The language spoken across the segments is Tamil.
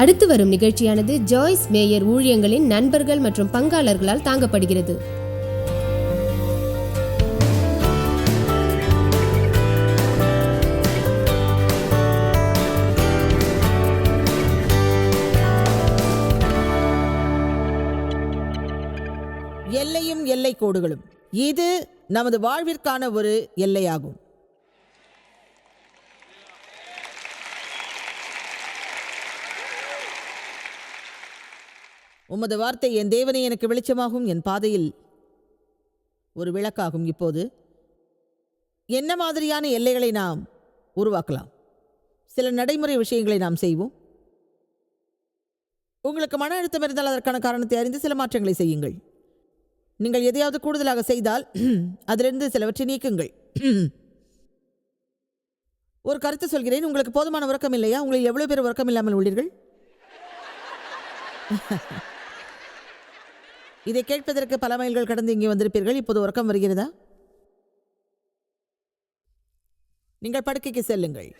அடுத்து வரும் நிகழ்ச்சியானது ஜாய்ஸ் மேயர் ஊழியங்களின் நண்பர்கள் மற்றும் பங்காளர்களால் தாங்கப்படுகிறது. எல்லையும் எல்லை கோடுகளும் இது நமது வாழ்விற்கான ஒரு எல்லையாகும். உமது வார்த்தை என் தேவனை எனக்கு வெளிச்சமாகும் என் பாதையில் ஒரு விளக்காகும். இப்போது என்ன மாதிரியான எல்லைகளை நாம் உருவாக்கலாம்? சில நடைமுறை விஷயங்களை நாம் செய்வோம். உங்களுக்கு மன அழுத்தம் இருந்தால் அதற்கான காரணத்தை அறிந்து சில மாற்றங்களை செய்யுங்கள். நீங்கள் எதையாவது கூடுதலாக செய்தால் அதிலிருந்து சிலவற்றை நீக்குங்கள். ஒரு கருத்து சொல்கிறேன். உங்களுக்கு போதுமான உறக்கம் இல்லையா? உங்களில் எவ்வளோ பேர் உறக்கம் இல்லாமல் உள்ளீர்கள்? இதை கேட்பதற்கு பல மைல்கள் கடந்து இங்கே வந்திருப்பீர்கள். இப்போது உறக்கம் வருகிறதா? நீங்கள் படுக்கைக்கு செல்லுங்கள்.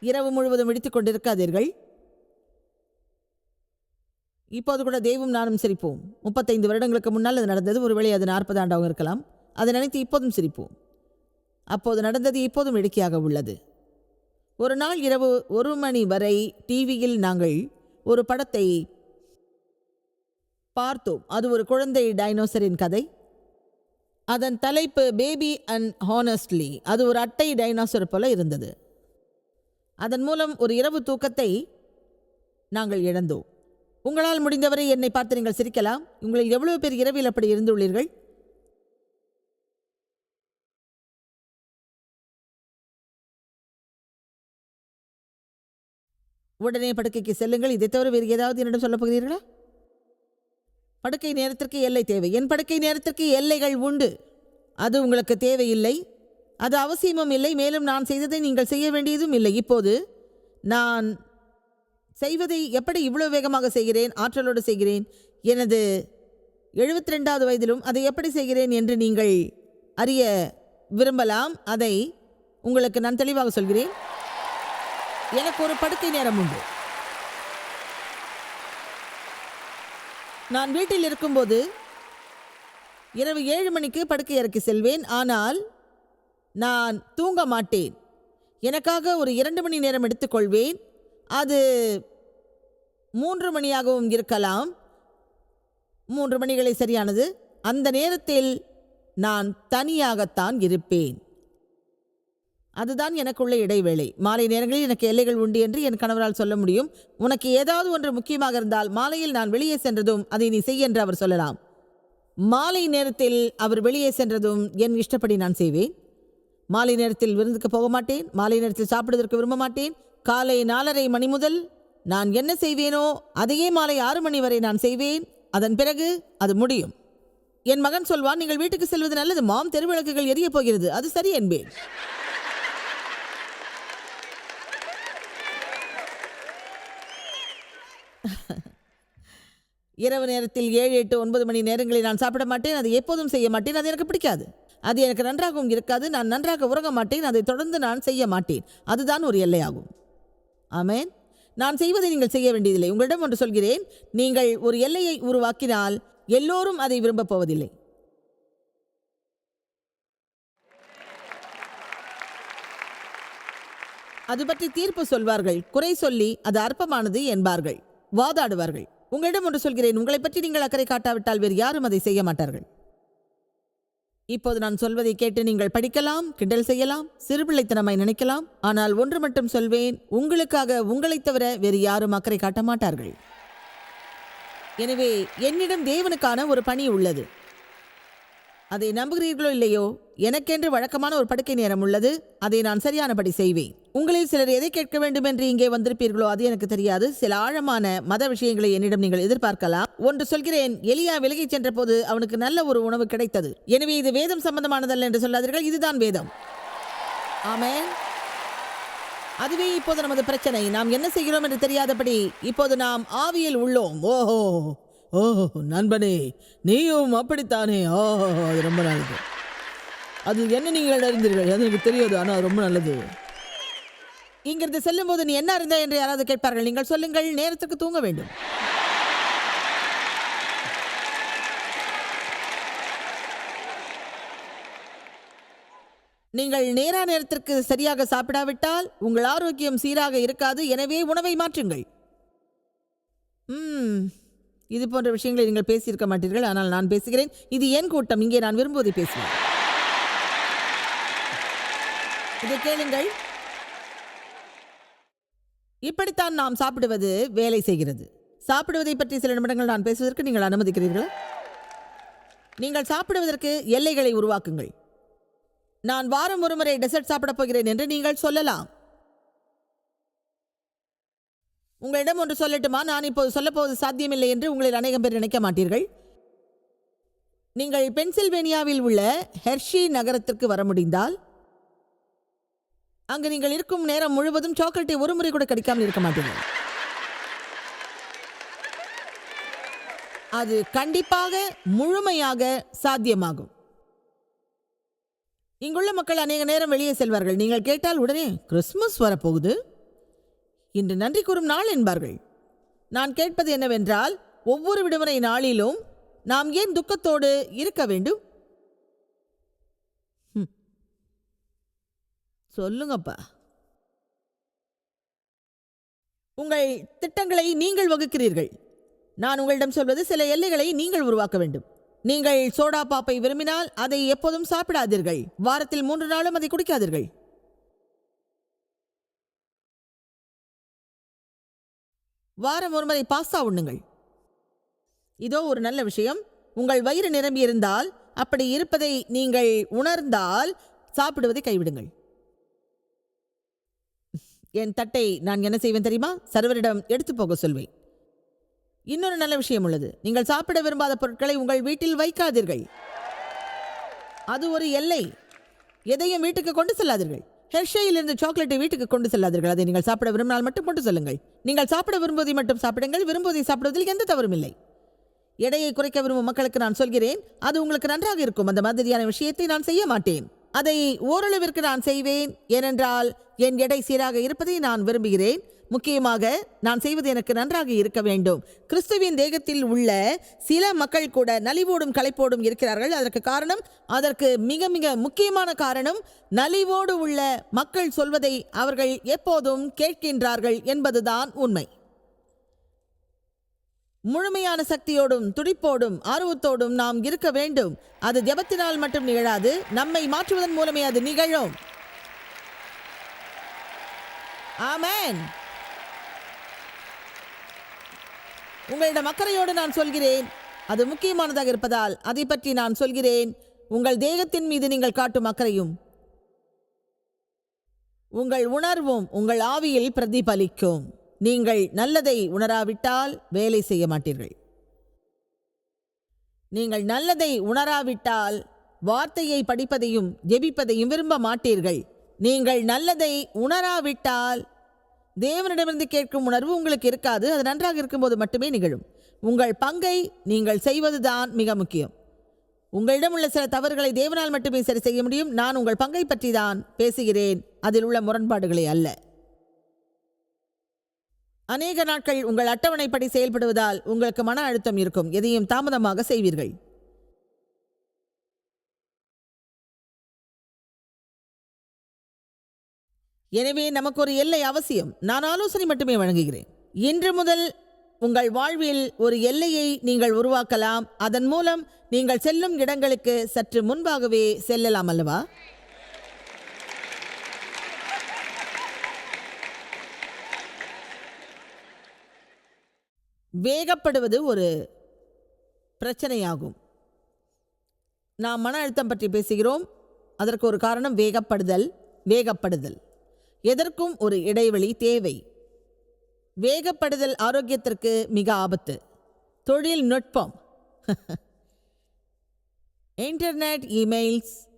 இரவு முழுவதும் விழித்துக் கொண்டிருக்காதீர்கள். இப்போது கூட தெய்வம் நானும் சிரிப்போம். முப்பத்தைந்து வருடங்களுக்கு முன்னால் அது நடந்தது. ஒருவேளை அது நாற்பது ஆண்டாகவும் இருக்கலாம். அதை நினைத்து இப்போதும் சிரிப்போம். அப்போது நடந்தது இப்போதும் வேடிக்கையாக உள்ளது. ஒரு நாள் இரவு ஒரு மணி வரை டிவியில் நாங்கள் ஒரு படத்தை பார்த்தோம். அது ஒரு குழந்தை டைனோசரின் கதை. அதன் தலைப்பு பேபி அண்ட் ஹானஸ்ட்லி அது ஒரு அட்டை டைனோசர் போல இருந்தது. அதன் மூலம் ஒரு இரவு தூக்கத்தை நாங்கள் இழந்தோம். உங்களால் முடிந்தவரை என்னை பார்த்து நீங்கள் சிரிக்கலாம். உங்களில் எவ்வளவு பேர் இரவில் அப்படி இருந்துள்ளீர்கள்? உடனே படுக்கைக்கு செல்லுங்கள். இதை தவிர வேறு ஏதாவது என்னிடம் சொல்லப் போகிறீர்களா? படுக்கை நேரத்திற்கு எல்லை தேவை. என் படுக்கை நேரத்திற்கு எல்லைகள் உண்டு. அது உங்களுக்கு தேவையில்லை. அது அவசியமும் இல்லை. மேலும் நான் செய்ததை நீங்கள் செய்ய வேண்டியதும் இல்லை. இப்போது நான் செய்வதை எப்படி இவ்வளோ வேகமாக செய்கிறேன்? ஆற்றலோடு செய்கிறேன். எனது எழுபத்தி ரெண்டாவது வயதிலும் அதை எப்படி செய்கிறேன் என்று நீங்கள் அறிய விரும்பலாம். அதை உங்களுக்கு நான் தெளிவாக சொல்கிறேன். எனக்கு ஒரு படுக்கை நேரம் உண்டு. நான் வீட்டில் இருக்கும்போது இரவு ஏழு மணிக்கு படுக்கை அறைக்கு செல்வேன். ஆனால் நான் தூங்க மாட்டேன். எனக்காக ஒரு இரண்டு மணி நேரம் எடுத்துக்கொள்வேன். அது மூன்று மணியாகவும் இருக்கலாம். மூன்று மணிகளை சரியானது. அந்த நேரத்தில் நான் தனியாகத்தான் இருப்பேன். அதுதான் எனக்குள்ள இடைவேளை. மாலை நேரங்களில் எனக்கு எல்லைகள் உண்டு என்று என் கணவரால் சொல்ல முடியும். உனக்கு ஏதாவது ஒன்று முக்கியமாக இருந்தால் மாலையில் நான் வெளியே சென்றதும் அதை நீ செய் என்று அவர் சொல்லலாம். மாலை நேரத்தில் அவர் வெளியே சென்றதும் என் இஷ்டப்படி நான் செய்வேன். மாலை நேரத்தில் விருந்துக்கு போக மாட்டேன். மாலை நேரத்தில் சாப்பிடுவதற்கு விரும்ப மாட்டேன். காலை நாலரை மணி முதல் நான் என்ன செய்வேனோ அதையே மாலை ஆறு மணி வரை நான் செய்வேன். அதன் பிறகு அது முடியும். என் மகன் சொல்வான் நீங்கள் வீட்டுக்கு செல்வது நல்லது. மாம் தெருவிளக்குகள் எரிய போகிறது. அது சரி என்பேன். இரவு நேரத்தில் ஏழு எட்டு ஒன்பது மணி நேரங்களில் நான் சாப்பிட மாட்டேன் அதை எப்போதும் செய்ய மாட்டேன் அது எனக்கு பிடிக்காது. அது எனக்கு நன்றாகவும் இருக்காது நான் நன்றாக உறங்க மாட்டேன் அதை தொடர்ந்து நான் செய்ய மாட்டேன். அதுதான் ஒரு எல்லையாகும். ஆமேன். நான் செய்வதை நீங்கள் செய்ய வேண்டியதில்லை. உங்களிடம் ஒன்று சொல்கிறேன் நீங்கள் ஒரு எல்லையை உருவாக்கினால் எல்லோரும் அதை விரும்பப் போவதில்லை. அது பற்றி தீர்ப்பு சொல்வார்கள். குறை சொல்லி அது அற்பமானது என்பார்கள். வாதாடுவார்கள். உங்களிடம் ஒன்று சொல்கிறேன். உங்களை பற்றி நீங்கள் அக்கறை காட்டாவிட்டால் வேறு யாரும் அதை செய்ய மாட்டார்கள். இப்போது நான் சொல்வதை கேட்டு நீங்கள் படிக்கலாம் கிண்டல் செய்யலாம் சிறுபிள்ளைத்தனமாய் நினைக்கலாம். ஆனால் ஒன்று மட்டும் சொல்வேன். உங்களுக்காக உங்களைத் தவிர வேறு யாரும் அக்கறை காட்ட மாட்டார்கள். எனவே என்னிடம் தேவனுக்கான ஒரு பணி உள்ளது. அதை நம்புகிறீர்களோ இல்லையோ எனக்கென்று வழக்கமான ஒரு படுக்கை நேரம் உள்ளது. அதை நான் சரியானபடி செய்வேன். உங்களில் சிலர் எதை கேட்க வேண்டும் என்று இங்கே வந்திருப்பீர்களோ அது எனக்கு தெரியாது. சில ஆழமான மத விஷயங்களை என்னிடம் நீங்கள் எதிர்பார்க்கலாம். ஒன்று சொல்கிறேன் எலியா விலகிச் சென்ற போது அவனுக்கு நல்ல ஒரு உணவு கிடைத்தது. எனவே இது வேதம் சம்பந்தமானதல்ல என்று சொல்லாதீர்கள் இதுதான் வேதம். ஆமே அதுவே இப்போது நமது பிரச்சனை. நாம் என்ன செய்கிறோம் என்று தெரியாதபடி இப்போது நாம் ஆவியில் உள்ளோம். ஓஹோ! ஓஹோ நண்பனே நீயும் அப்படித்தானே? ஓஹோ அது ரொம்ப நல்லது. அது என்ன நீங்கள் அறிந்தீர்கள்? அது எனக்கு தெரியாது ஆனால் ரொம்ப நல்லது. இங்கிருந்து செல்லும்போது நீ என்ன அறிந்த என்று யாராவது கேட்பார்கள்? நீங்கள் சொல்லுங்கள் நேரத்துக்கு தூங்க வேண்டும். நீங்கள் நேரா நேரத்திற்கு சரியாக சாப்பிடாவிட்டால் உங்கள் ஆரோக்கியம் சீராக இருக்காது எனவே உணவை மாற்றுங்கள். ம். இது போன்ற விஷயங்களை நீங்கள் பேசியிருக்க மாட்டீர்கள் ஆனால் நான் பேசுகிறேன். இது என் கூட்டம்? இங்கே நான் விரும்புவதை பேசுவேன். இதை கேளுங்கள். இப்படித்தான் நாம் சாப்பிடுவது வேலை செய்கிறது. சாப்பிடுவதை பற்றி சில நிமிடங்கள் நான் பேசுவதற்கு நீங்கள் அனுமதிக்கிறீர்களா? நீங்கள் சாப்பிடுவதற்கு எல்லைகளை உருவாக்குங்கள். நான் வாரம் ஒருமுறை டெசர்ட் சாப்பிடப் போகிறேன் என்று நீங்கள் சொல்லலாம். உங்களிடம் ஒன்று சொல்லட்டுமா? நான் இப்போது சொல்லப்போவது சாத்தியமில்லை என்று உங்களில் அநேகம் பேர் நினைக்க மாட்டீர்கள். நீங்கள் பென்சில்வேனியாவில் உள்ள ஹெர்ஷி நகரத்திற்கு வர முடிந்தால் அங்கு நீங்கள் இருக்கும் நேரம் முழுவதும் சாக்லேட்டை ஒரு முறை கூட கிடைக்காமல் இருக்க மாட்டீர்கள். அது கண்டிப்பாக முழுமையாக சாத்தியமாகும். இங்குள்ள மக்கள் அநேக நேரம் வெளியே செல்வார்கள். நீங்கள் கேட்டால் உடனே கிறிஸ்மஸ் வரப்போகுது. இன்று நன்றி கூறும் நாள் என்பார்கள். நான் கேட்பது என்னவென்றால் ஒவ்வொரு விடுமுறை நாளிலும் நாம் ஏன் துக்கத்தோடு இருக்க வேண்டும்? சொல்லுங்கப்பா. உங்கள் திட்டங்களை நீங்கள் வகுக்கிறீர்கள். நான் உங்களிடம் சொல்வது சில எல்லைகளை நீங்கள் உருவாக்க வேண்டும். நீங்கள் சோடா பாப்பை விரும்பினால் அதை எப்போதும் சாப்பிடாதீர்கள். வாரத்தில் மூன்று நாளும் அதை குடிக்காதீர்கள். வாரம் ஒருமுறை பாஸ்தா உண்ணுங்கள். இதோ ஒரு நல்ல விஷயம். உங்கள் வயிறு நிரம்பி இருந்தால் அப்படி இருப்பதை நீங்கள் உணர்ந்தால் சாப்பிடுவதை கைவிடுங்கள். என் தட்டை நான் என்ன செய்வேன் தெரியுமா? சர்வரிடம் எடுத்து போக சொல்வேன். இன்னொரு நல்ல விஷயம் உள்ளது. நீங்கள் சாப்பிட விரும்பாத பொருட்களை உங்கள் வீட்டில் வைக்காதீர்கள். அது ஒரு எல்லை. எதையும் வீட்டுக்கு கொண்டு செல்லாதீர்கள். ஹெர்ஷையில் இருந்து சாக்லேட்டை வீட்டுக்கு கொண்டு செல்லாதீர்கள். அதை நீங்கள் சாப்பிட விரும்பினால் மட்டும் கொண்டு செல்லுங்கள். நீங்கள் சாப்பிட விரும்புவதை மட்டும் சாப்பிடுங்கள். விரும்புவதை சாப்பிடுவதில் எந்த தவறும் இல்லை. எடையை குறைக்க விரும்பும் மக்களுக்கு நான் சொல்கிறேன். அது உங்களுக்கு நன்றாக இருக்கும். அந்த மாதிரியான விஷயத்தை நான் செய்ய மாட்டேன். அதை ஓரளவிற்கு நான் செய்வேன். ஏனென்றால் என் எடை சீராக இருப்பதை நான் விரும்புகிறேன். முக்கியமாக நான் செய்வது எனக்கு நன்றாக இருக்க வேண்டும். கிறிஸ்துவின் தேகத்தில் உள்ள சில மக்கள் கூட நலிவோடும் களைப்போடும் இருக்கிறார்கள். அதற்கு காரணம் அதற்கு மிக மிக முக்கியமான காரணம் நலிவோடு உள்ள மக்கள் சொல்வதை அவர்கள் எப்போதும் கேட்கின்றார்கள் என்பதுதான் உண்மை. முழுமையான சக்தியோடும் துடிப்போடும் ஆர்வத்தோடும் நாம் இருக்க வேண்டும். அது ஜபத்தினால் மட்டும் நிகழாது நம்மை மாற்றுவதன் மூலமே அது நிகழும். ஆமேன். உங்களிடம் அக்கறையோடு நான் சொல்கிறேன். அது முக்கியமானதாக இருப்பதால் அதை பற்றி நான் சொல்கிறேன். உங்கள் தேகத்தின் மீது நீங்கள் காட்டும் அக்கறையும். உங்கள் உணர்வும் உங்கள் ஆவியில் பிரதிபலிக்கும். நீங்கள் நல்லதை உணராவிட்டால் வேலை செய்ய மாட்டீர்கள். நீங்கள் நல்லதை உணராவிட்டால் வார்த்தையை படிப்பதையும் ஜெபிப்பதையும் விரும்ப மாட்டீர்கள். நீங்கள் நல்லதை உணராவிட்டால் தேவனிடமிருந்து கேட்கும் உணர்வு உங்களுக்கு இருக்காது அது நன்றாக இருக்கும்போது மட்டுமே நிகழும். உங்கள் பங்கை நீங்கள் செய்வதுதான் மிக முக்கியம். உங்களிடம் உள்ள சில தவறுகளை தேவனால் மட்டுமே சரி செய்ய முடியும். நான் உங்கள் பங்கை பற்றி தான் பேசுகிறேன். அதில் உள்ள முரண்பாடுகளை அல்ல. அநேக நாட்கள் உங்கள் அட்டவணைப்படி செயல்படுவதால் உங்களுக்கு மன அழுத்தம் இருக்கும். எதையும் தாமதமாக செய்வீர்கள். எனவே நமக்கு ஒரு எல்லை அவசியம். நான் ஆலோசனை மட்டுமே வழங்குகிறேன். இன்று முதல் உங்கள் வாழ்வில் ஒரு எல்லையை நீங்கள் உருவாக்கலாம். அதன் மூலம் நீங்கள் செல்லும் இடங்களுக்கு சற்று முன்பாகவே செல்லலாம் அல்லவா? வேகப்படுவது ஒரு பிரச்சனையாகும். நாம் மன அழுத்தம் பற்றி பேசுகிறோம். அதற்கு ஒரு காரணம் வேகப்படுதல் வேகப்படுதல். எதற்கும் ஒரு இடைவெளி தேவை. வேகப்படுதல் ஆரோக்கியத்திற்கு மிக ஆபத்து. தொழில் நுட்பம். Internet emails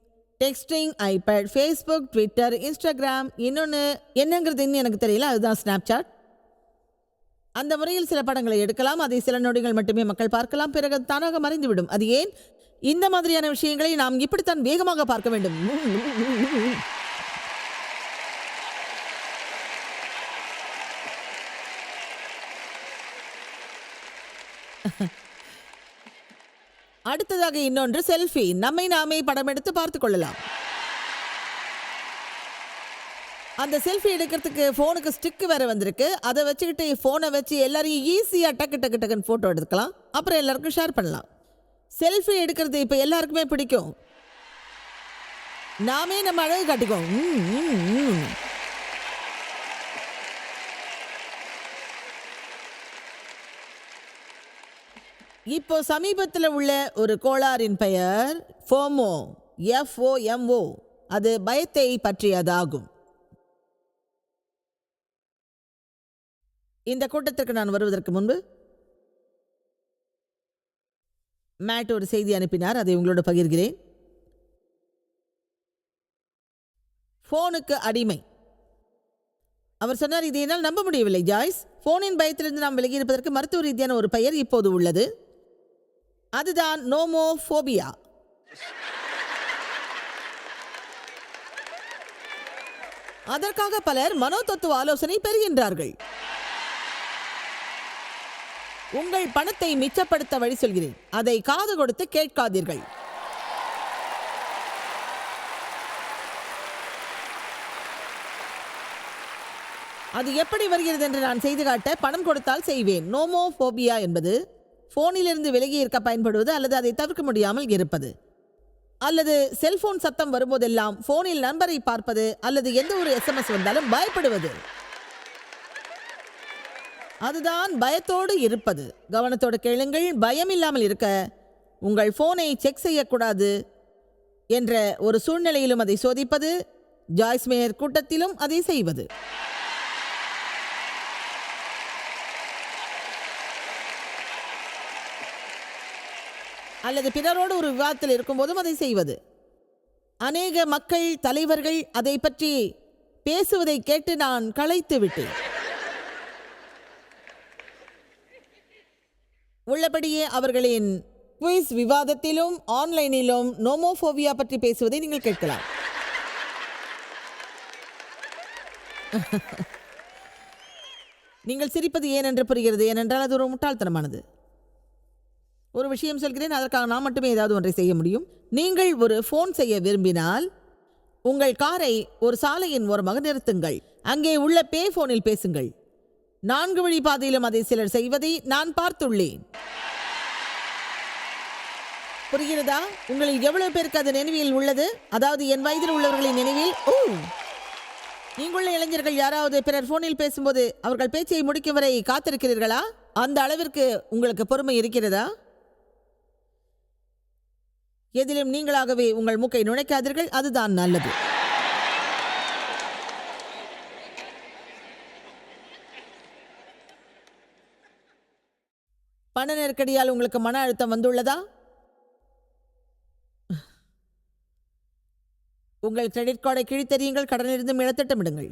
texting iPad Facebook Twitter Instagram இன்னொன்று என்னங்கிறது இன்னும் எனக்கு தெரியல அதுதான் ஸ்னாப்சாட் அந்த முறையில் சில படங்களை எடுக்கலாம் அதை சில நொடிகள் மட்டுமே மக்கள் பார்க்கலாம் பிறகு அது தானாக மறைந்துவிடும். அது ஏன்? இந்த மாதிரியான விஷயங்களை நாம் இப்படித்தான் வேகமாக பார்க்க வேண்டும். அடுத்ததாக இன்னொன்று செல்ஃபி. நம்மை நாமே படம் எடுத்து பார்த்து கொள்ளலாம். அந்த செல்ஃபி எடுக்கிறதுக்கு ஃபோனுக்கு ஸ்டிக் வேற வந்திருக்கு. அதை வச்சுக்கிட்டு ஃபோனை வச்சு எல்லாரையும் ஈஸியாக டக்கு டக்கு டக்குன்னு ஃபோட்டோ எடுத்துக்கலாம். அப்புறம் எல்லாருக்கும் ஷேர் பண்ணலாம். செல்ஃபி எடுக்கிறது இப்போ எல்லாருக்குமே பிடிக்கும். நாமே நம்ம அழகு காட்டிக்குவோம் ம், ம், ம். இப்போ சமீபத்தில் உள்ள ஒரு கோளாறின் பெயர் ஃபோமோ எஃப்ஓஎம்ஓ அது பயத்தை பற்றியதாகும். இந்த கூட்டத்திற்கு நான் வருவதற்கு முன்பு மேட் ஒரு செய்தி அனுப்பினார் அதை உங்களோட பகிர்கிறேன். ஃபோனுக்கு அடிமை. அவர் சொன்னார் இதை என்னால் நம்ப முடியவில்லை ஜாய்ஸ். ஃபோனின் பயத்திலிருந்து நாம் விலகி இருப்பதற்கு மருத்துவ ரீதியான ஒரு பெயர் இப்போது உள்ளது. அதுதான் நோமோஃபோபியா. அதற்காக பலர் மனோதத்துவ ஆலோசனை பெறுகின்றார்கள். உங்கள் பணத்தை மிச்சப்படுத்த வழி சொல்கிறேன். அதை காது கொடுத்து கேட்காதீர்கள். அது எப்படி வருகிறது என்று நான் செய்து காட்ட பணம் கொடுத்தால் செய்வேன். நோமோஃபோபியா என்பது ஃபோனிலிருந்து விலகி இருக்க பயன்படுவது அல்லது அதை தவிர்க்க முடியாமல் இருப்பது. அல்லது செல்போன் சத்தம் வரும்போதெல்லாம் ஃபோனில் நண்பரை பார்ப்பது அல்லது எந்த ஒரு எஸ்எம்எஸ் வந்தாலும் பயப்படுவது. அதுதான் பயத்தோடு இருப்பது. கவனத்தோடு கேளுங்கள் பயம் இல்லாமல் இருக்க உங்கள் ஃபோனை செக் செய்யக்கூடாது என்ற ஒரு சூழ்நிலையிலும் அதை சோதிப்பது ஜாய்ஸ் மேயர் கூட்டத்திலும் அதை செய்வது. அல்லது பிறரோடு ஒரு விவாதத்தில் இருக்கும்போதும் அதை செய்வது. அநேக மக்கள் தலைவர்கள் அதை பற்றி பேசுவதை கேட்டு நான் களைத்து விட்டேன். உள்ளபடியே அவர்களின் குவிஸ் விவாதத்திலும் ஆன்லைனிலும் நோமோஃபோவியா பற்றி பேசுவதை நீங்கள் கேட்கலாம். நீங்கள் சிரிப்பது ஏன் என்று புரிகிறது? ஏனென்றால் அது ஒரு முட்டாள்தனமானது. ஒரு விஷயம் சொல்கிறேன் அதற்காக நான் மட்டுமே ஏதாவது ஒன்றை செய்ய முடியும். நீங்கள் ஒரு ஃபோன் செய்ய விரும்பினால் உங்கள் காரை ஒரு சாலையின் ஓரமாக நிறுத்துங்கள். அங்கே உள்ள பே ஃபோனில் பேசுங்கள். நான்கு வழி பாதையிலும் அதை சிலர் செய்வதை நான் பார்த்துள்ளேன். புரிகிறதா? உங்களில் எவ்வளவு பேருக்கு அது நினைவில் உள்ளது? அதாவது என் வயதில் உள்ளவர்களின் நினைவில்? ஓ! இங்குள்ள இளைஞர்கள் யாராவது பிறர் போனில் பேசும்போது அவர்கள் பேச்சை முடிக்கும் வரை காத்திருக்கிறீர்களா? அந்த அளவிற்கு உங்களுக்கு பொறுமை இருக்கிறதா? எதிலும் நீங்களாகவே உங்கள் மூக்கை நுழைக்காதீர்கள் அதுதான் நல்லது. பண நெருக்கடியால் உங்களுக்கு மன அழுத்தம் வந்துள்ளதா? உங்கள் கிரெடிட் கார்டை கிழித்தறியுங்கள் கடனிலிருந்து மீள திட்டமிடுங்கள்.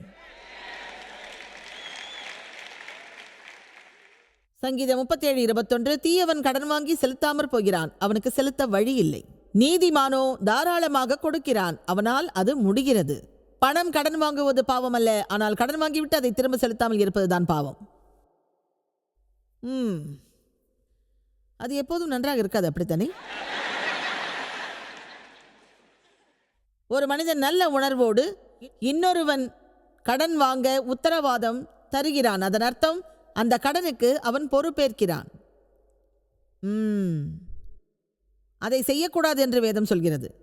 சங்கீதம் முப்பத்தேழு இருபத்தொன்று தீயவன் கடன் வாங்கி செலுத்தாமற் போகிறான் அவனுக்கு செலுத்த வழி இல்லை. நீதிமானோ தாராளமாக கொடுக்கிறான். அவனால் அது முடிகிறது. பணம் கடன் வாங்குவது பாவம் அல்ல ஆனால் கடன் வாங்கிவிட்டு அதை திரும்ப செலுத்தாமல் இருப்பதுதான் பாவம். ம். அது எப்போதும் நன்றாக இருக்காது அப்படித்தானே? ஒரு மனிதன் நல்ல உணர்வோடு இன்னொருவன் கடன் வாங்க உத்தரவாதம் தருகிறான். அதன் அர்த்தம் அந்த கடனுக்கு அவன் பொறுப்பேற்கிறான். ம். அதை செய்யக்கூடாது என்று வேதம் சொல்கிறது.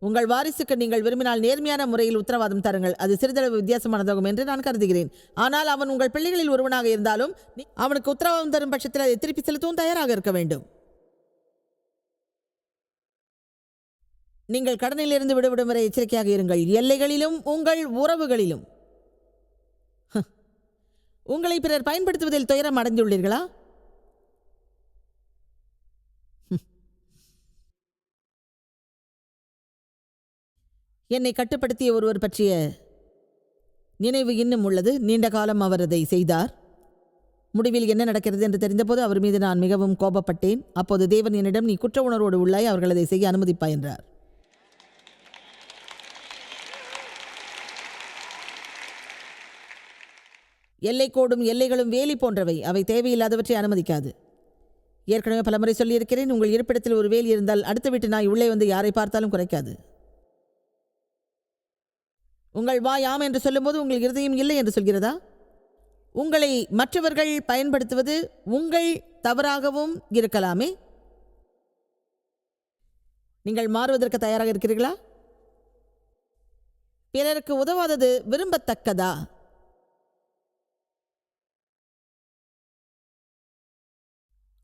உங்கள் வாரிசுக்கு நீங்கள் விரும்பினால் நேர்மையான முறையில் உத்தரவாதம் தருங்கள். அது சிறிதளவு வித்தியாசமானதாகும் என்று நான் கருதுகிறேன். ஆனால் அவன் உங்கள் பிள்ளைகளில் ஒருவனாக இருந்தாலும் நீ- அவனுக்கு உத்தரவாதம் தரும் பட்சத்தில் அதை திருப்பி செலுத்தவும் தயாராக இருக்க வேண்டும். நீங்கள் கடனிலிருந்து விடுவிடும் வரை எச்சரிக்கையாக இருங்கள். எல்லைகளிலும் உங்கள் உறவுகளிலும். ஹ. உங்களை பிறர் பயன்படுத்துவதில் துயரம் அடைந்துள்ளீர்களா? என்னை கட்டுப்படுத்திய ஒருவர் பற்றிய நினைவு இன்னும் உள்ளது. நீண்ட காலம் அவர் அதை செய்தார். முடிவில் என்ன நடக்கிறது என்று தெரிந்தபோது அவர் மீது நான் மிகவும் கோபப்பட்டேன். அப்போது தேவன் என்னிடம் நீ குற்ற உணர்வோடு உள்ளாய் அவர்கள் அதை செய்ய அனுமதிப்பா என்றார். எல்லைக்கோடும் எல்லைகளும் வேலி போன்றவை. அவை தேவையில்லாதவற்றை அனுமதிக்காது. ஏற்கனவே பலமுறை சொல்லியிருக்கிறேன் உங்கள் இருப்பிடத்தில் ஒரு வேலி இருந்தால் அடுத்த வீட்டு நாய் உள்ளே வந்து யாரை பார்த்தாலும் குறைக்காது. உங்கள் வாய் ஆம் என்று சொல்லும்போது உங்கள் இருதயம் இல்லை என்று சொல்கிறதா? உங்களை மற்றவர்கள் பயன்படுத்துவது உங்கள் தவறாகவும் இருக்கலாமே. நீங்கள் மாறுவதற்கு தயாராக இருக்கிறீர்களா? பிறருக்கு உதவாதது விரும்பத்தக்கதா?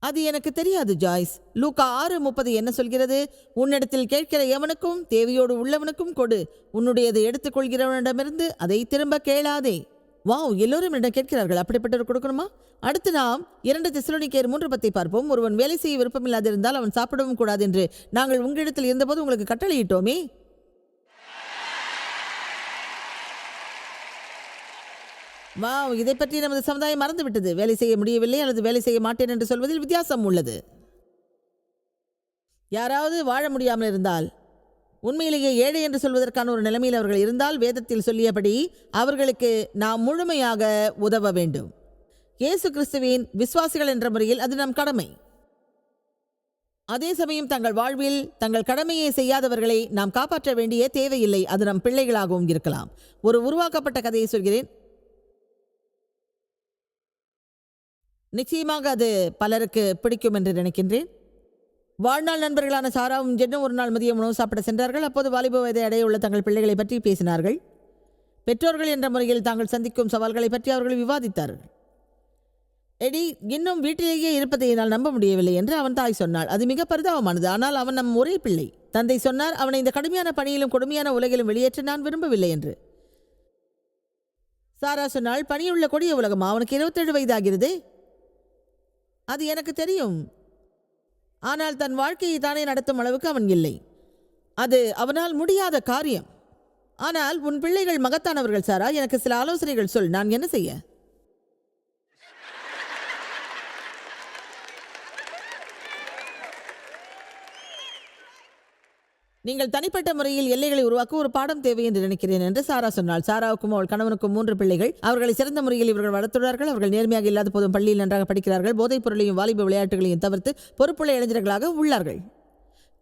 அது எனக்கு தெரியாது ஜாய்ஸ். லூக்கா ஆறு முப்பது என்ன சொல்கிறது? உன்னிடத்தில் கேட்கிற எவனுக்கும் தேவையோடு உள்ளவனுக்கும் கொடு. உன்னுடையதை எடுத்துக்கொள்கிறவனிடமிருந்து அதை திரும்ப கேளாதே. வாவ் எல்லோரும் என்னிடம் கேட்கிறார்கள். அப்படிப்பட்டவர் கொடுக்கணுமா? அடுத்து நாம் இரண்டு திசலோனிக்கேர் மூன்று பத்தை பார்ப்போம். ஒருவன் வேலை செய்ய விருப்பமில்லாதிருந்தால் அவன் சாப்பிடவும் கூடாது என்று நாங்கள் உங்களிடத்தில் இருந்தபோது உங்களுக்கு கட்டளையிட்டோமே. வாவ் இதை பற்றி நமது சமுதாயம் மறந்துவிட்டது. வேலை செய்ய முடியவில்லை அல்லது வேலை செய்ய மாட்டேன் என்று சொல்வதில் வித்தியாசம் உள்ளது. யாராவது வாழ முடியாமல் இருந்தால் உண்மையிலேயே ஏழை என்று சொல்வதற்கான ஒரு நிலைமையில் அவர்கள் இருந்தால் வேதத்தில் சொல்லியபடி அவர்களுக்கு நாம் முழுமையாக உதவ வேண்டும். இயேசு கிறிஸ்துவின் விசுவாசிகள் என்ற முறையில் அது நம் கடமை. அதே சமயம் தங்கள் வாழ்வில் தங்கள் கடமையை செய்யாதவர்களை நாம் காப்பாற்ற வேண்டிய தேவையில்லை. அது நம் பிள்ளைகளாகவும் இருக்கலாம். ஒரு உருவாக்கப்பட்ட கதையை சொல்கிறேன். நிச்சயமாக அது பலருக்கு பிடிக்கும் என்று நினைக்கின்றேன். வாழ்நாள் நண்பர்களான சாராவும் ஜென்னும் ஒரு நாள் மதிய உணவு சாப்பிட சென்றார்கள். அப்போது வாலிப வயதை அடைய உள்ள தங்கள் பிள்ளைகளை பற்றி பேசினார்கள். பெற்றோர்கள் என்ற முறையில் தாங்கள் சந்திக்கும் சவால்களை பற்றி அவர்கள் விவாதித்தார்கள். எடி இன்னும் வீட்டிலேயே இருப்பதை என்னால் நம்ப முடியவில்லை என்று அவன் தாய் சொன்னாள். அது மிக பரிதாபமானது. ஆனால் அவன் நம் ஒரே பிள்ளை. தந்தை சொன்னார் அவனை இந்த கடுமையான பணியிலும் கொடுமையான உலகிலும் வெளியேற்ற நான் விரும்பவில்லை என்று. சாரா சொன்னால் பணியுள்ள கொடிய உலகமா. அவனுக்கு இருபத்தேழு வயதாகிறதே அது எனக்கு தெரியும். ஆனால் தன் வாழ்க்கையை தானே நடத்தும் அளவுக்கு அவன் இல்லை. அது அவனால் முடியாத காரியம். ஆனால் உன் பிள்ளைகள் மகத்தானவர்கள் சாரா. எனக்கு சில ஆலோசனைகள் சொல். நான் என்ன செய்ய? நீங்கள் தனிப்பட்ட முறையில் எல்லைகளை உருவாக்க ஒரு பாடம் தேவை என்று நினைக்கிறேன் என்று சாரா சொன்னாள். சாராவுக்கும் அவள் கணவனுக்கும் மூன்று பிள்ளைகள். அவர்களை சிறந்த முறையில் இவர்கள் வளர்த்துள்ளார்கள். அவர்கள் நேர்மையாக இல்லாத போதும் பள்ளியில் நன்றாக படிக்கிறார்கள். போதைப் பொருளையும் வாலிப விளையாட்டுகளையும் தவிர்த்து பொறுப்புள்ள இளைஞர்களாக உள்ளார்கள்.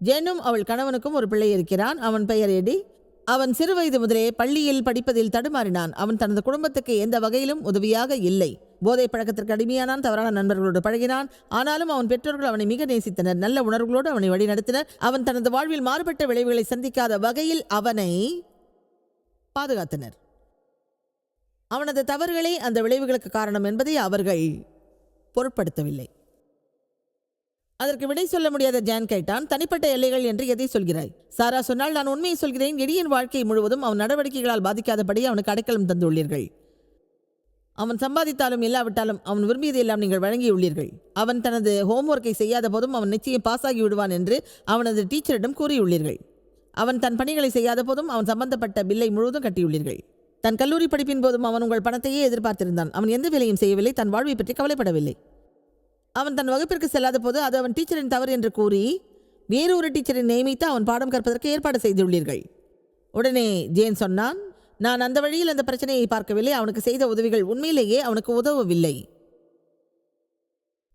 ஜெனும் அவள் கணவனுக்கும் ஒரு பிள்ளை இருக்கிறான். அவன் பெயர் எடி. அவன் சிறுவயது முதலே பள்ளியில் படிப்பதில் தடுமாறினான். அவன் தனது குடும்பத்துக்கு எந்த வகையிலும் உதவியாக இல்லை. போதை பழக்கத்திற்கு அடிமையானான் தவறான நண்பர்களோடு பழகினான். ஆனாலும் அவன் பெற்றோர்கள் அவனை மிக நேசித்தனர். நல்ல உணர்வுகளோடு அவனை வழிநடத்தினர். அவன் தனது வாழ்வில் மாறுபட்ட விளைவுகளை சந்திக்காத வகையில் அவனை பாதுகாத்தனர். அவனது தவறுகளே அந்த விளைவுகளுக்கு காரணம் என்பதை அவர்கள் பொருட்படுத்தவில்லை. அதற்கு விடை சொல்ல முடியாத ஜான் கேட்டான் தனிப்பட்ட எல்லைகள் என்று எதை சொல்கிறாய்? சாரா சொன்னால் நான் உண்மையை சொல்கிறேன். எடியின் வாழ்க்கை முழுவதும் அவன் நடவடிக்கைகளால் பாதிக்காதபடி அவனுக்கு அடைக்கலம் தந்துள்ளீர்கள். அவன் சம்பாதித்தாலும் இல்லாவிட்டாலும் அவன் விரும்பியதையெல்லாம் நீங்கள் வழங்கியுள்ளீர்கள். அவன் தனது ஹோம்ஒர்க்கை செய்யாத போதும் அவன் நிச்சயம் பாஸ் ஆகி விடுவான் என்று அவனது டீச்சரிடம் கூறியுள்ளீர்கள். அவன் தன் பணிகளை செய்யாத போதும் அவன் சம்பந்தப்பட்ட பில்லை முழுவதும் கட்டியுள்ளீர்கள். தன் கல்லூரி படிப்பின் போதும் அவன் உங்கள் பணத்தையே எதிர்பார்த்திருந்தான். அவன் எந்த வேலையும் செய்யவில்லை தன் வாழ்வை பற்றி கவலைப்படவில்லை. அவன் தன் வகுப்பிற்கு செல்லாத போது அது அவன் டீச்சரின் தவறு என்று கூறி வேறு ஒரு டீச்சரை நியமித்து அவன் பாடம் கற்பதற்கு ஏற்பாடு செய்துள்ளீர்கள். உடனே ஜேன் சொன்னான் நான் அந்த வழியில் அந்த பிரச்சனையை பார்க்கவில்லை. அவனுக்கு செய்த உதவிகள் உண்மையிலேயே அவனுக்கு உதவவில்லை.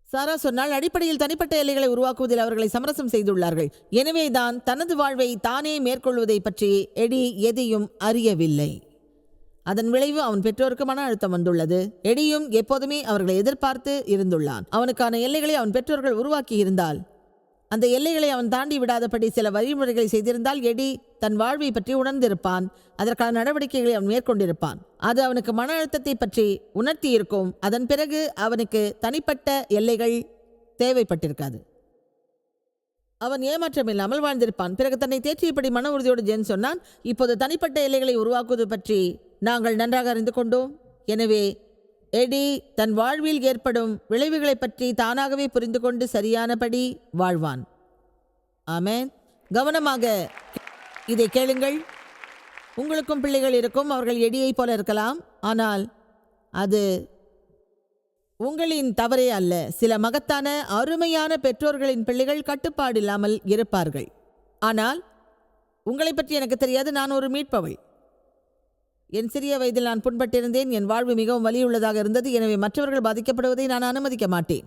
சாரா சொன்னால் அடிப்படையில் தனிப்பட்ட எல்லைகளை உருவாக்குவதில் அவர்களை சமரசம் செய்துள்ளார்கள். எனவேதான் தனது வாழ்வை தானே மேற்கொள்வதை பற்றி எடி எதையும் அறியவில்லை. அதன் விளைவு அவன் பெற்றோருக்கு மன அழுத்தம் வந்துள்ளது. எடியும் எப்போதுமே அவர்களை எதிர்பார்த்து இருந்துள்ளான். அவனுக்கான எல்லைகளை அவன் பெற்றோர்கள் உருவாக்கி இருந்தால் அந்த எல்லைகளை அவன் தாண்டி விடாதபடி சில வழிமுறைகளை செய்திருந்தால் எடி தன் வாழ்வை பற்றி உணர்ந்திருப்பான். அதற்கான நடவடிக்கைகளை அவன் மேற்கொண்டிருப்பான். அது அவனுக்கு மன அழுத்தத்தை பற்றி உணர்த்தி இருக்கும் அதன் பிறகு அவனுக்கு தனிப்பட்ட எல்லைகள் தேவைப்பட்டிருக்காது. அவன் ஏமாற்றம் இல்லாமல் வாழ்ந்திருப்பான். பிறகு தன்னை தேற்றியபடி மன உறுதியோடு ஜென் சொன்னான் இப்போது தனிப்பட்ட எல்லைகளை உருவாக்குவது பற்றி நாங்கள் நன்றாக அறிந்து கொண்டோம். எனவே எடி தன் வாழ்வில் ஏற்படும் விளைவுகளை பற்றி தானாகவே புரிந்து கொண்டு சரியானபடி வாழ்வான். ஆமேன். கவனமாக இதை கேளுங்கள். உங்களுக்கும் பிள்ளைகள் இருக்கும் அவர்கள் எடியைப் போல இருக்கலாம். ஆனால் அது உங்களின் தவறே அல்ல. சில மகத்தான அருமையான பெற்றோர்களின் பிள்ளைகள் கட்டுப்பாடு இல்லாமல் இருப்பார்கள். ஆனால் உங்களை பற்றி எனக்கு தெரியாது நான் ஒரு மீட்பவள். என் சிறிய வயதில் நான் புண்பட்டிருந்தேன். என் வாழ்வு மிகவும் வலியுள்ளதாக இருந்தது. எனவே மற்றவர்கள் பாதிக்கப்படுவதை நான் அனுமதிக்க மாட்டேன்.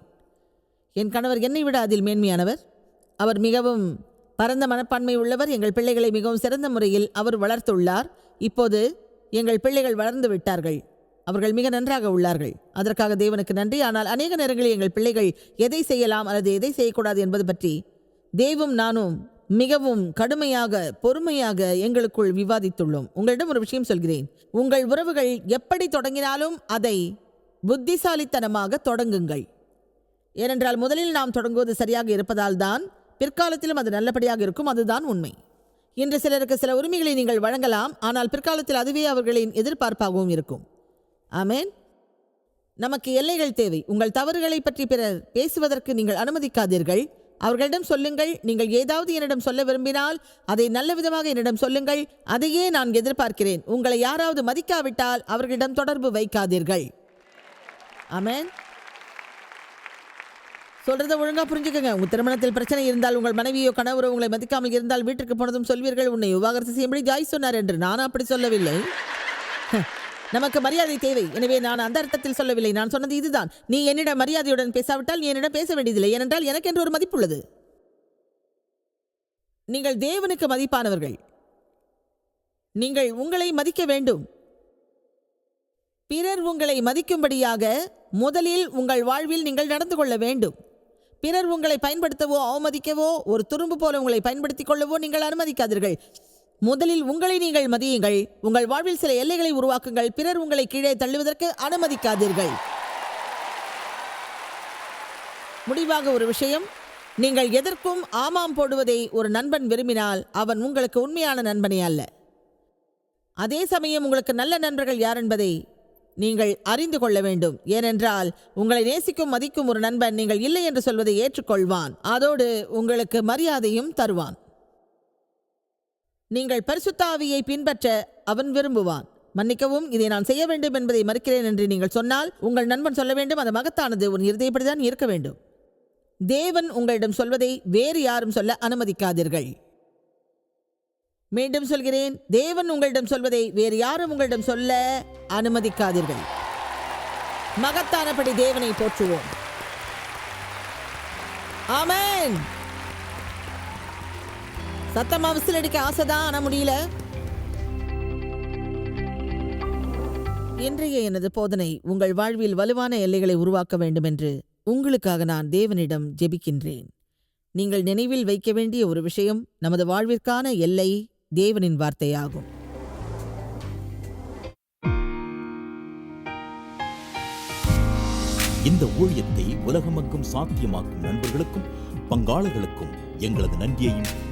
என் கணவர் என்னை விட அதில் மேன்மையானவர். அவர் மிகவும் பரந்த மனப்பான்மை உள்ளவர். எங்கள் பிள்ளைகளை மிகவும் சிறந்த முறையில் அவர் வளர்த்துள்ளார். இப்போது எங்கள் பிள்ளைகள் வளர்ந்து விட்டார்கள். அவர்கள் மிக நன்றாக உள்ளார்கள். அதற்காக தேவனுக்கு நன்றி. ஆனால் அநேக நேரங்களில் எங்கள் பிள்ளைகள் எதை செய்யலாம் அல்லது எதை செய்யக்கூடாது என்பது பற்றி தேவும் நானும் மிகவும் கடுமையாக பொறுமையாக எங்களுக்குள் விவாதித்துள்ளோம். உங்களிடம் ஒரு விஷயம் சொல்கிறேன். உங்கள் உறவுகள் எப்படி தொடங்கினாலும் அதை புத்திசாலித்தனமாக தொடங்குங்கள். ஏனென்றால் முதலில் நாம் தொடங்குவது சரியாக இருப்பதால் தான் பிற்காலத்திலும் அது நல்லபடியாக இருக்கும் அதுதான் உண்மை. இன்று சிலருக்கு சில உரிமைகளை நீங்கள் வழங்கலாம் ஆனால் பிற்காலத்தில் அதுவே அவர்களின் எதிர்பார்ப்பாகவும் இருக்கும். ஆமேன். நமக்கு எல்லைகள் தேவை. உங்கள் தவறுகளை பற்றி பிறர் பேசுவதற்கு நீங்கள் அனுமதிக்காதீர்கள். அவர்களிடம் சொல்லுங்கள் நீங்கள் ஏதாவது என்னிடம் சொல்ல விரும்பினால் அதை நல்ல விதமாக என்னிடம் சொல்லுங்கள் அதையே நான் எதிர்பார்க்கிறேன். உங்களை யாராவது மதிக்காவிட்டால் அவர்களிடம் தொடர்பு வைக்காதீர்கள். அமேன் சொல்றதை ஒழுங்காக புரிஞ்சுக்கோங்க. உங்கள் திருமணத்தில் பிரச்சனை இருந்தால் உங்கள் மனைவியோ கணவரோ உங்களை மதிக்காமல் இருந்தால் வீட்டிற்கு போனதும் சொல்வீர்கள். உன்னை விவாகரத்து செய்யும்படி ஜாய் சொன்னார் என்று நான் அப்படி சொல்லவில்லை. நமக்கு மரியாதை தேவை. எனவே நான் அந்த அர்த்தத்தில் சொல்லவில்லை. நான் சொன்னது இதுதான். நீ என்னிடம் மரியாதையுடன் பேசாவிட்டால் நீ என்னிடம் பேச வேண்டியதில்லை. ஏனென்றால் எனக்கு என்று ஒரு மதிப்புள்ளது. நீங்கள் தேவனுக்கு மதிப்பானவர்கள். நீங்கள் உங்களை மதிக்க வேண்டும். பிறர் உங்களை மதிக்கும்படியாக முதலில் உங்கள் வாழ்வில் நீங்கள் நடந்து கொள்ள வேண்டும். பிறர் உங்களை பயன்படுத்தவோ அவமதிக்கவோ ஒரு துரும்பு போல உங்களை பயன்படுத்திக் கொள்ளவோ நீங்கள் அனுமதிக்காதீர்கள். முதலில் உங்களை நீங்கள் மதியுங்கள். உங்கள் வாழ்வில் சில எல்லைகளை உருவாக்குங்கள். பிறர் உங்களை கீழே தள்ளுவதற்கு அனுமதிக்காதீர்கள். முடிவாக ஒரு விஷயம். நீங்கள் எதற்கும் ஆமாம் போடுவதை ஒரு நண்பன் விரும்பினால் அவன் உங்களுக்கு உண்மையான நண்பனே அல்ல. அதே சமயம் உங்களுக்கு நல்ல நண்பர்கள் யார் என்பதை நீங்கள் அறிந்து கொள்ள வேண்டும். ஏனென்றால் உங்களை நேசிக்கும் மதிக்கும் ஒரு நண்பன் நீங்கள் இல்லை என்று சொல்வதை ஏற்றுக்கொள்வான். அதோடு உங்களுக்கு மரியாதையும் தருவான். நீங்கள் பரிசுத்தாவியை பின்பற்ற அவன் விரும்புவான். மன்னிக்கவும் இதை நான் செய்ய வேண்டும் என்பதை மறுக்கிறேன் என்று நீங்கள் சொன்னால் உங்கள் நண்பன் சொல்ல வேண்டும் அது மகத்தானது உன் இருதயப்படிதான் இருக்க வேண்டும். தேவன் உங்களிடம் சொல்வதை வேறு யாரும் சொல்ல அனுமதிக்காதீர்கள். மீண்டும் சொல்கிறேன் தேவன் உங்களிடம் சொல்வதை வேறு யாரும் உங்களிடம் சொல்ல அனுமதிக்காதீர்கள். மகத்தானபடி தேவனை போற்றுவோம். ஆமேன். சத்தமா விசில் அடிக்க ஆசைதான் ஆனா முடியல. இன்றைய எனது போதனை உங்கள் வாழ்வில் வலுவான எல்லைகளை உருவாக்க வேண்டும் என்று உங்களுக்காக நான் தேவனிடம் ஜெபிக்கின்றேன். நீங்கள் நினைவில் வைக்க வேண்டிய ஒரு விஷயம் நமது வாழ்விற்கான எல்லை தேவனின் வார்த்தையாகும். இந்த ஊழியத்தை உலகமக்கும் சாத்தியமாக்கும் நண்பர்களுக்கும் பங்காளர்களுக்கும் எங்களது நன்றியையும்